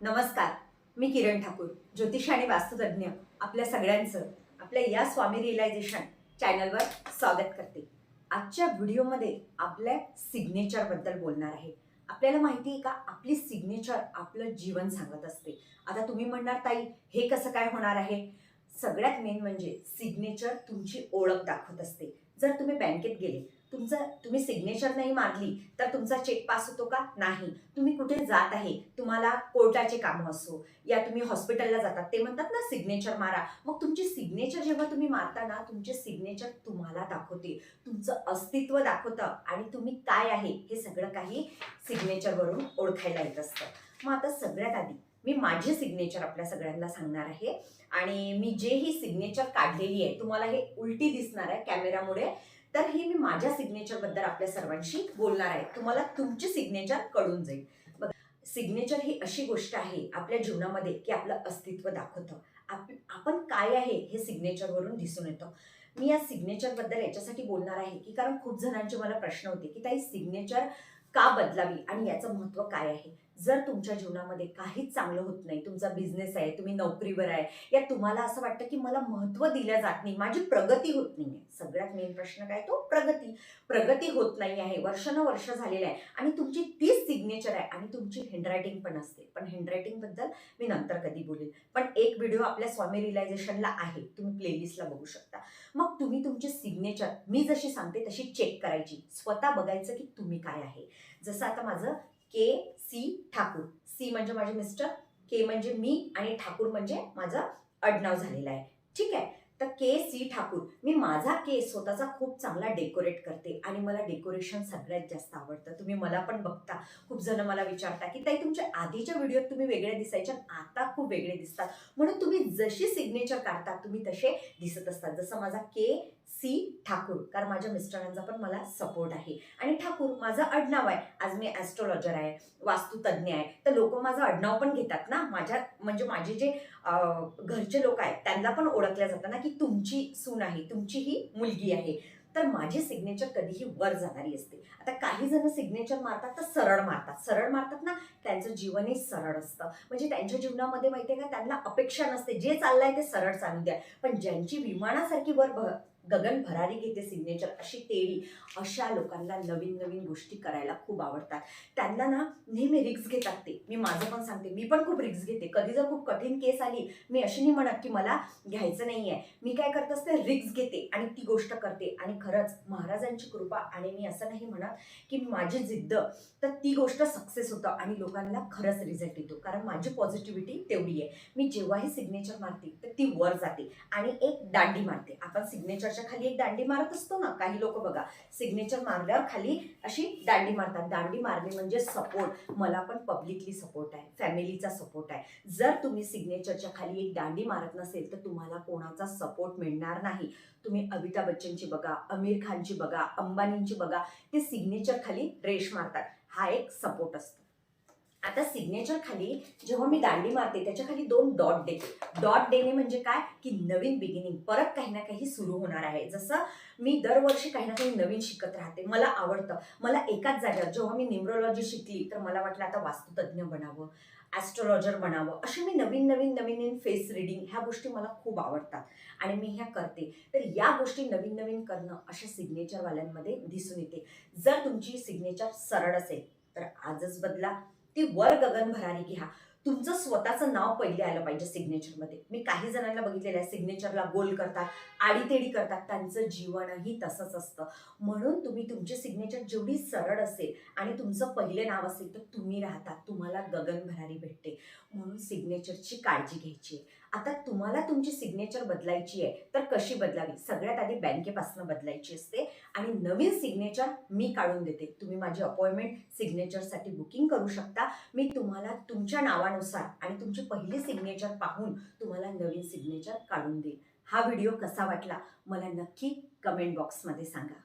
नमस्कार मी किरण ठाकूर ज्योतिष आणि वास्तुतज्ञ आपल्या सगळ्यांचं आपल्या या स्वामी रिअलायझेशन चॅनलवर स्वागत करते. आजच्या व्हिडिओमध्ये आपल्या सिग्नेचरबद्दल बोलणार आहे. आपल्याला माहिती आहे का? आपली सिग्नेचर आपलं जीवन सांगत असते. आता तुम्ही म्हणणार ताई हे कसं काय होणार आहे? सगळ्यात मेन म्हणजे सिग्नेचर तुमची ओळख दाखवत असते. जर तुम्ही बँकेत गेले तुमचं तुम्ही सिग्नेचर नाही मारली तर तुमचा चेक पास होतो का? नाही. तुम्ही कुठे जात आहे? तुम्हाला कोर्टाचे कामं असो या तुम्ही हॉस्पिटलला जातात ते म्हणतात ना सिग्नेचर मारा. मग तुमची सिग्नेचर जेव्हा तुम्ही मारता ना तुमचे सिग्नेचर तुम्हाला दाखवते. तुमचं अस्तित्व दाखवतं. आणि तुम्ही काय आहे? हे सगळं काही सिग्नेचरवरून ओळखायला येत असतं. मग आता सगळ्यात आधी मी माझे सिग्नेचर आपल्या सगळ्यांना सांगणार आहे. आणि मी जे ही सिग्नेचर काढलेली आहे तुम्हाला हे उलटी दिसणार आहे कॅमेरामुळे तर हे मी माझ्या सिग्नेचरबद्दल आपल्या सर्वांशी बोलणार आहे. तुम्हाला तुमची सिग्नेचर कळून जाईल. बघ सिग्नेचर ही अशी गोष्ट आहे आपल्या जीवनामध्ये की आपलं अस्तित्व दाखवतं. आप आपण काय आहे हे सिग्नेचरवरून दिसून येतं. मी या सिग्नेचरबद्दल याच्यासाठी बोलणार आहे की कारण खूप जणांचे मला प्रश्न होते की ताई सिग्नेचर का बदलावी आणि याचं महत्त्व काय आहे? जर तुमच्या जीवनामध्ये काहीच चांगलं होत नाही तुमचा बिझनेस आहे तुम्ही नोकरीवर आहे या तुम्हाला असं वाटतं की मला महत्त्व दिलं जात नाही माझी प्रगती होत नाही. आहे सगळ्यात मेन प्रश्न काय तो? प्रगती. प्रगती होत नाही आहे वर्षानुवर्ष झालेलं आहे आणि तुमची तीच सिग्नेचर आहे आणि तुमची हँडरायटिंग पण असते. पण हँडरायटिंगबद्दल मी नंतर कधी बोलेल. पण एक व्हिडिओ आपल्या स्वामी रिलायझेशनला आहे तुम्ही प्लेलिस्टला बघू शकता. मग तुम्ही तुमची सिग्नेचर मी जशी सांगते तशी चेक करायची. स्वतः बघायचं की तुम्ही काय आहे. जसं आता माझं के सी ठाकूर. सी म्हणजे माझे मिस्टर के म्हणजे मी आणि ठाकूर म्हणजे माझं आडनाव झालेलं आहे. ठीक आहे? तर के सी ठाकूर. मी माझा केस स्वतःचा खूप चांगला डेकोरेट करते आणि मला डेकोरेशन सगळ्यात जास्त आवडतं. तुम्ही मला पण बघता. खूप जण मला विचारता की ताई तुमच्या आधीच्या व्हिडिओत तुम्ही वेगळे दिसायच्या आता खूप वेगळे दिसतात. म्हणून तुम्ही जशी सिग्नेचर काढता तुम्ही तसे दिसत असतात. जसं माझा के सी ठाकूर. कारण माझ्या मिस्टरांचा पण मला सपोर्ट आहे. आणि ठाकूर माझं आडनाव आहे. आज मी ॲस्ट्रॉलॉजर आहे. वास्तुतज्ञ आहे. तर लोक माझं आडनाव पण घेतात ना. माझ्या म्हणजे माझे जे घरचे लोक आहेत त्यांना पण ओळखल्या जातं ना की तुमची सून आहे तुमची ही मुलगी आहे. तर माझी सिग्नेचर कधीही वर जाणारी असते. आता काही जण सिग्नेचर मारतात तर सरळ मारतात. सरळ मारतात ना त्यांचं जीवनही सरळ असतं. म्हणजे त्यांच्या जीवनामध्ये माहिती आहे का त्यांना अपेक्षा नसते. जे चाललंय ते सरळ चालू द्या. पण ज्यांची विमानासारखी वर गगन भरारी घेते सिग्नेचर अशी तेळी अशा लोकांना नवीन नवीन गोष्टी करायला खूप आवडतात. त्यांना ना नेहमी रिक्स घेतात ते. मी माझं पण सांगते. मी पण खूप रिक्स घेते. कधी जर खूप कठीण केस आली मी अशी नाही म्हणत की मला घ्यायचं नाही आहे मी काय करत असते? रिक्स घेते आणि ती गोष्ट करते. आणि खरंच महाराजांची कृपा आणि मी असं नाही म्हणत की माझी जिद्द तर ती गोष्ट सक्सेस होतं आणि लोकांना खरंच रिझल्ट येतो. कारण माझी पॉझिटिव्हिटी तेवढी आहे. मी जेव्हाही सिग्नेचर मारते तर ती वर जाते आणि एक दांडी मारते. आपण सिग्नेचर त्याच्याखाली एक दांडी मारत असतो ना काही लोक बघा सिग्नेचर मारल्यावर खाली अशी दांडी मारतात. दांडी मारणे म्हणजे सपोर्ट मला पण पब्लिकली सपोर्ट आहे. फॅमिलीचा सपोर्ट आहे. जर तुम्ही सिग्नेचरच्या खाली एक दांडी मारत नसेल तर तुम्हाला कोणाचा सपोर्ट मिळणार नाही. तुम्ही अमिताभ बच्चनची बघा आमिर खानची बघा अंबानींची बघा ते सिग्नेचर खाली रेश मारतात. हा एक सपोर्ट असतो. आता सिग्नेचर खाली जेव्हा मी दांडी मारते त्याच्याखाली दोन डॉट देते. डॉट देणे म्हणजे काय? की नवीन बिगिनिंग परत काही ना काही सुरू होणार आहे. जसं मी दरवर्षी काही ना काही नवीन शिकत राहते. मला आवडतं. मला एकाच जागेवर जेव्हा मी न्यूमरोलॉजी शिकली तर मला वाटलं आता वास्तुतज्ञ बनावं ॲस्ट्रॉलॉजर बनावं. अशी मी नवीन नवीन नवीन नवीन फेस रिडिंग ह्या गोष्टी मला खूप आवडतात. आणि मी ह्या करते. तर या गोष्टी नवीन नवीन करणं अशा सिग्नेचरवाल्यांमध्ये दिसून येते. जर तुमची सिग्नेचर सरळ असेल तर आजच बदला. ती वर गगन भरारी घ्या. तुमचं स्वतःचं नाव पहिले आलं पाहिजे सिग्नेचरमध्ये मी काही जणांना बघितलेलं आहे सिग्नेचरला गोल करतात आडीतेडी करतात त्यांचं जीवनही तसंच असतं. म्हणून तुम्ही तुमची सिग्नेचर जेवढी सरळ असेल आणि तुमचं पहिले नाव असेल तर तुम्ही राहतात तुम्हाला गगन भरारी भेटते. म्हणून सिग्नेचरची काळजी घ्यायची आहे. आता तुम्हाला तुमची सिग्नेचर बदलायची आहे तर कशी बदलावी? सगळ्यात आधी बँकेपासून बदलायची असते आणि नवीन सिग्नेचर मी काढून देते. तुम्ही माझी अपॉइंटमेंट सिग्नेचरसाठी बुकिंग करू शकता. मी तुम्हाला तुमच्या नावा नावानुसार आणि तुमची पहिली सिग्नेचर पाहून तुम्हाला नवीन सिग्नेचर काढून देईल. हा व्हिडिओ कसा वाटला? मला नक्की कमेंट बॉक्समध्ये सांगा.